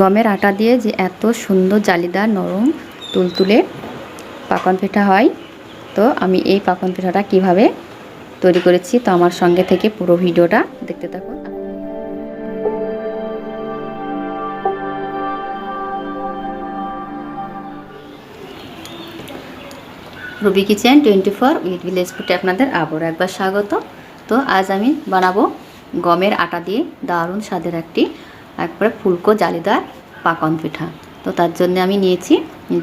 গমের আটা দিয়ে যে এত সুন্দর জালিদার নরম তুলতুলে পাকন পিঠা হয়, তো আমি এই পাকন পিঠাটা কীভাবে তৈরি করেছি তো আমার সঙ্গে থেকে পুরো ভিডিওটা দেখতে থাকুন। Ruby kitchen twenty four with village ফুটে আপনাদের আবার একবার স্বাগত। তো আজ আমি বানাবো গমের আটা দিয়ে দারুণ স্বাদের একটি একবারে ফুলকো জালিদার পাকন পিঠা। তো তার জন্য আমি নিয়েছি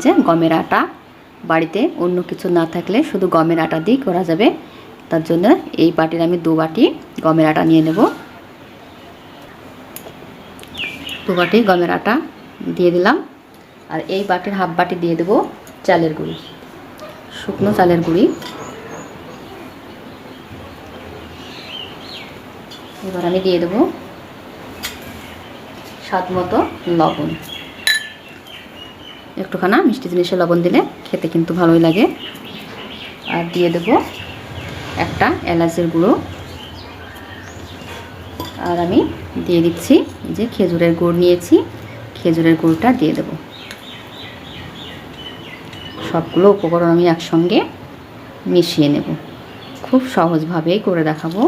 যে গমের আটা। বাড়িতে অন্য কিছু না থাকলে শুধু গমের আটা দিয়েই করা যাবে। তার জন্য এই বাটির আমি দু বাটি গমের আটা নিয়ে নেব। দু বাটি গমের আটা দিয়ে দিলাম। আর এই বাটির হাফ বাটি দিয়ে দেবো চালের গুঁড়ি, শুকনো চালের গুঁড়ি। এবার আমি দিয়ে দেবো স্বাদ মতো লবণ। একটুখানা মিষ্টি জিনিসে লবণ দিলে খেতে কিন্তু ভালোই লাগে। আর দিয়ে দেব একটা এলাচের গুঁড়ো। আর আমি দিয়ে দিচ্ছি যে খেজুরের গুড় নিয়েছি, খেজুরের গুড়টা দিয়ে দেব। সবগুলো উপকরণ আমি একসঙ্গে মিশিয়ে নেব। খুব সহজভাবেই করে দেখাবো।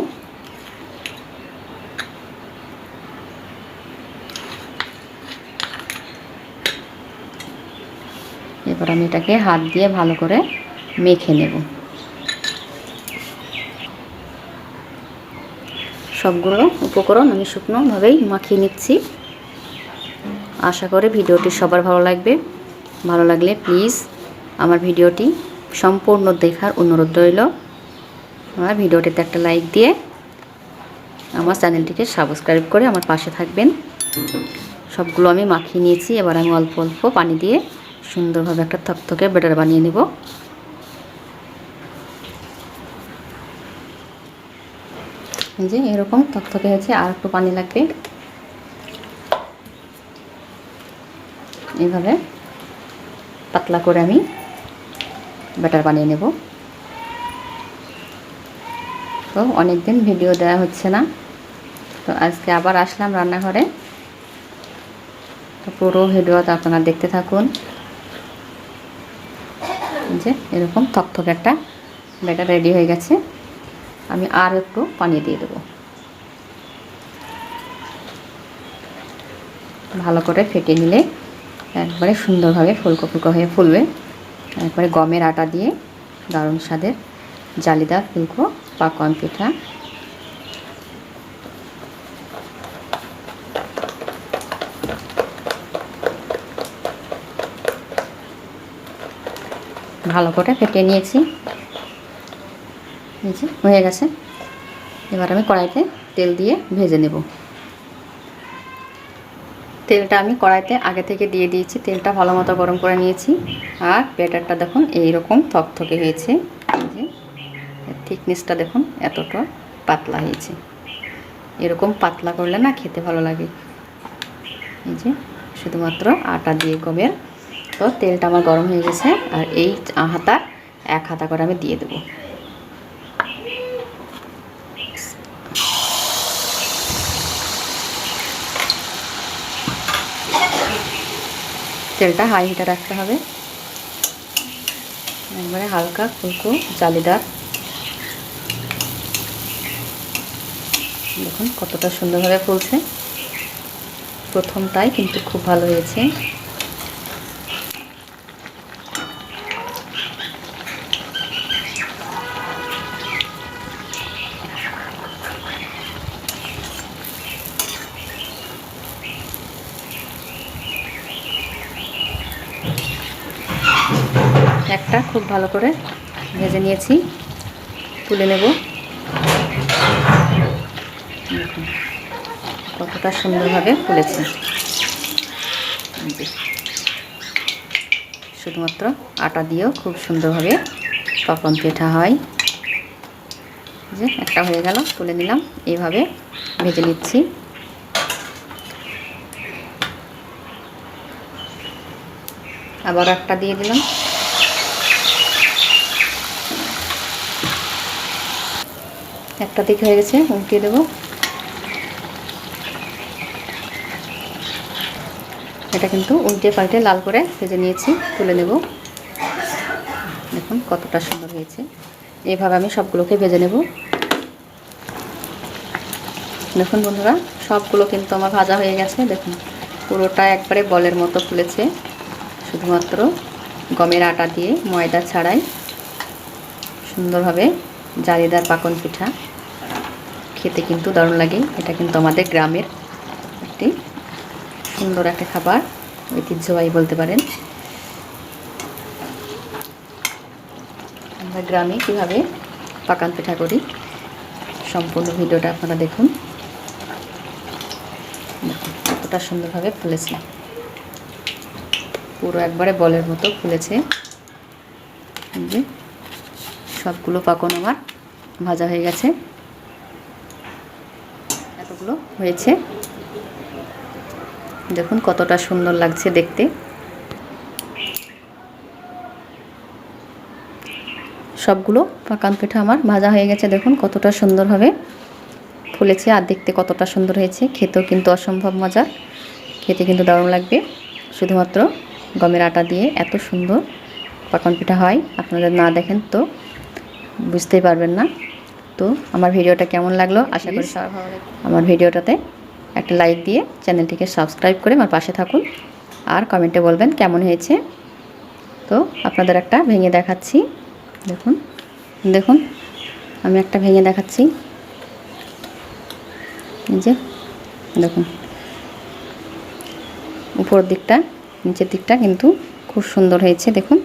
এবার আমি এটাকে হাত দিয়ে ভালো করে মেখে নেব। সবগুলো উপকরণ আমি শুকনোভাবেই মাখিয়ে নিচ্ছি। আশা করে ভিডিওটি সবার ভালো লাগবে। ভালো লাগলে প্লিজ আমার ভিডিওটি সম্পূর্ণ দেখার অনুরোধ রইল। আমার ভিডিওটিতে একটা লাইক দিয়ে আমার চ্যানেলটিকে সাবস্ক্রাইব করে আমার পাশে থাকবেন। সবগুলো আমি মাখিয়ে নিয়েছি। এবার আমি অল্প অল্প পানি দিয়ে সুন্দরভাবে একটা থকথকে ব্যাটার বানিয়ে নেব। যে এরকম থকথকে হয়েছে আর একটু পানি লাগবে। এইভাবে পাতলা করে আমি ব্যাটার বানিয়ে নেব। তো অনেক দিন ভিডিও দেওয়া হচ্ছে না। তো আজকে আবার আসলাম রান্নাঘরে। তো পুরো ভিডিওটা আপনারা দেখতে থাকুন। যে এরকম থকথকে একটা ব্যাটার রেডি হয়ে গেছে। আমি আর একটু পানি দিয়ে দেবো। ভালো করে ফেটে নিলে একবারে সুন্দরভাবে ফুলকো ফুলকো হয়ে ফুলবে। একবারে গমের আটা দিয়ে দারুণ স্বাদের জালিদার ফুলকো পাকন পিঠা ভালো করে ফেটে নিয়েছি। নিয়েছি হয়ে গেছে। এবার আমি কড়াইতে তেল দিয়ে ভেজে নেব। তেলটা আমি কড়াইতে আগে থেকে দিয়ে দিয়েছি। তেলটা ভালো মতো গরম করে নিয়েছি। আর ব্যাটারটা দেখুন, এইরকম থকথকে হয়েছে। যে থিকনেসটা দেখুন, এতটা পাতলা হয়েছে। এরকম পাতলা করলে না খেতে ভালো লাগে। এই যে, শুধুমাত্র আটা দিয়ে গমের তো তেলটা আমার গরম হয়ে গেছে আর এই হাতা এক হাতা করে আমি দিয়ে দেবো। তেলটা হাই হিটে রাখতে হবে। একবারে হালকা ফুলকো জালিদার। দেখুন কতটা সুন্দরভাবে ফুলছে। প্রথমটাই কিন্তু খুব ভালো হয়েছে। একটা খুব ভালো করে ভেজে নিয়েছি। তুলে নেব। কতটা সুন্দরভাবে ফুলেছে। শুধুমাত্র আটা দিয়েও খুব সুন্দরভাবে পপন পিঠা হয়। যে একটা হয়ে গেল, তুলে নিলাম। এইভাবে ভেজে নিচ্ছি। আবার একটা দিয়ে দিলাম। একটা দিক হয়ে গেছে উল্টিয়ে দেবো। এটা কিন্তু উল্টে পাল্টে লাল করে ভেজে নিয়েছি, তুলে নেব। দেখুন কতটা সুন্দর হয়েছে। এভাবে আমি সবগুলোকে ভেজে নেব। দেখুন বন্ধুরা, সবগুলো কিন্তু আমার ভাজা হয়ে গেছে। দেখুন, পুরোটা একবারে বলের মতো ফুলেছে। শুধুমাত্র গমের আটা দিয়ে ময়দা ছাড়াই সুন্দরভাবে জালিদার পাকন পিঠা। খেতে কিন্তু দারুণ লাগে। এটা কিন্তু আমাদের গ্রামের একটি সুন্দর একটা খাবার, ঐতিহ্যবাহী বলতে পারেন। আমরা গ্রামে কীভাবে পাকান পিঠা করি, সম্পূর্ণ ভিডিওটা আপনারা দেখুন। কতটা সুন্দরভাবে ফুলেছে। পুরো একবারে বলের মতো ফুলেছে। সবগুলো পাকন আমার ভাজা হয়ে গেছে। এতগুলো হয়েছে। দেখুন কতটা সুন্দর লাগছে দেখতে। সবগুলো পাকান পিঠা আমার ভাজা হয়ে গেছে, দেখুন কতটা সুন্দরভাবে ফুলেছে আর দেখতে কতটা সুন্দর হয়েছে, খেতেও কিন্তু অসম্ভব মজার খেতে কিন্তু দারুণ লাগবে। শুধুমাত্র গমের আটা দিয়ে এত সুন্দর পাকন পিঠা হয়। আপনারা না দেখেন তো বুঝতেই পারবেন না। তো আমার ভিডিওটা কেমন লাগল? আশা করি আমার ভিডিওটাতে একটা লাইক দিয়ে চ্যানেলটিকে সাবস্ক্রাইব করে আমার পাশে থাকুন। আর কমেন্টে বলবেন কেমন হয়েছে। তো আপনাদের একটা ভেঙে দেখাচ্ছি। দেখুন দেখুন আমি একটা ভেঙে দেখাচ্ছি। এই যে দেখুন। উপর দিকটা নিচের দিকটা কিন্তু খুব সুন্দর হয়েছে দেখুন।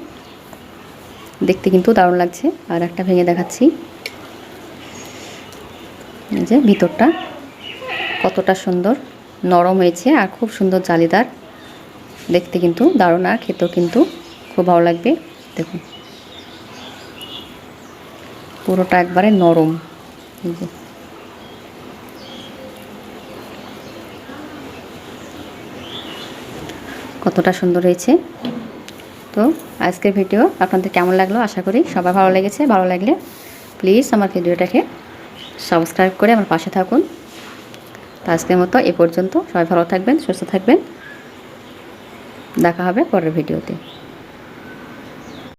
দেখতে কিন্তু দারুণ লাগছে। আর একটা ভেঙে দেখাচ্ছি। যে ভিতরটা কতটা সুন্দর, নরম হয়েছে আর খুব সুন্দর জালিদার। দেখতে কিন্তু দারুণ আর খেতেও কিন্তু খুব ভালো লাগবে। দেখুন। পুরোটা একবারে নরম। কতটা সুন্দর হয়েছে। তো আজকের ভিডিও আপনাদের কেমন লাগল? আশা করি সবার ভালো লেগেছে। ভালো লাগলে প্লিজ আমার ভিডিওটাকে সাবস্ক্রাইব করে আমার পাশে থাকুন। তো আজকের মতো এ পর্যন্ত। সবাই ভালো থাকবেন, সুস্থ থাকবেন। দেখা হবে পরের ভিডিওতে।